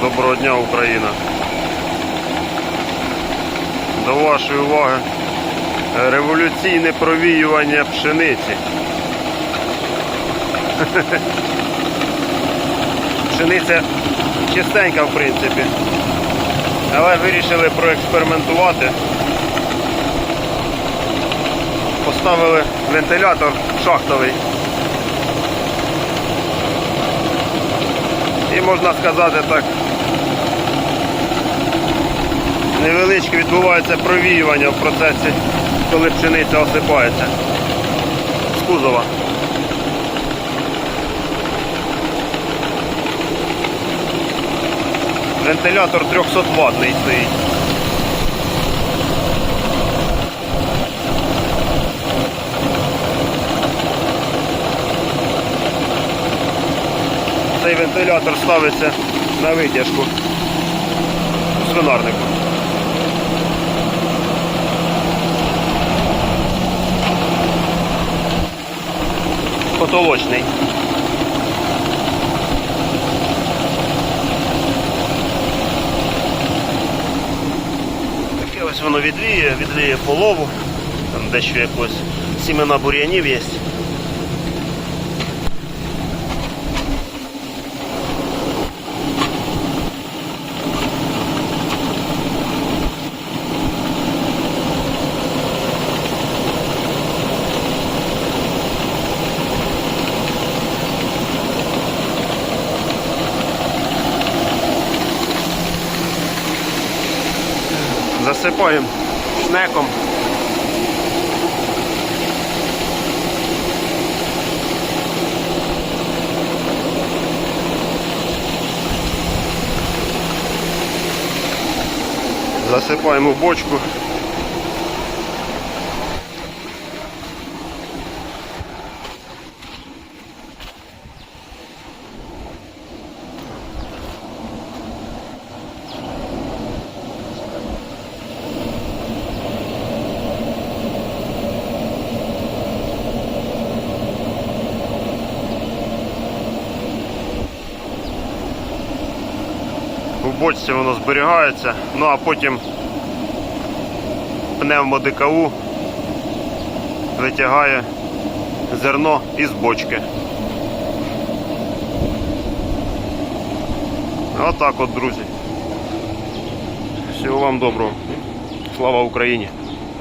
Доброго дня, Україна. До вашої уваги революційне провіювання пшениці. Пшениця чистенька, в принципі. Але вирішили проекспериментувати. Поставили вентилятор шахтовий. І можна сказати так, невеличке відбувається провіювання в процесі, коли пшениця осипається з кузова. Вентилятор 300 ватний стоїть. Цей вентилятор ставиться на витяжку свинарнику. Потолочний. Таке ось воно відліє, відліє полову, там дещо якось сімена бур'янів є. Засипаємо шнеком. Засипаємо в бочку. В бочці воно зберігається, ну а потім пневмо ДКУ витягає зерно із бочки. Отак от, друзі. Всього вам доброго. Слава Україні!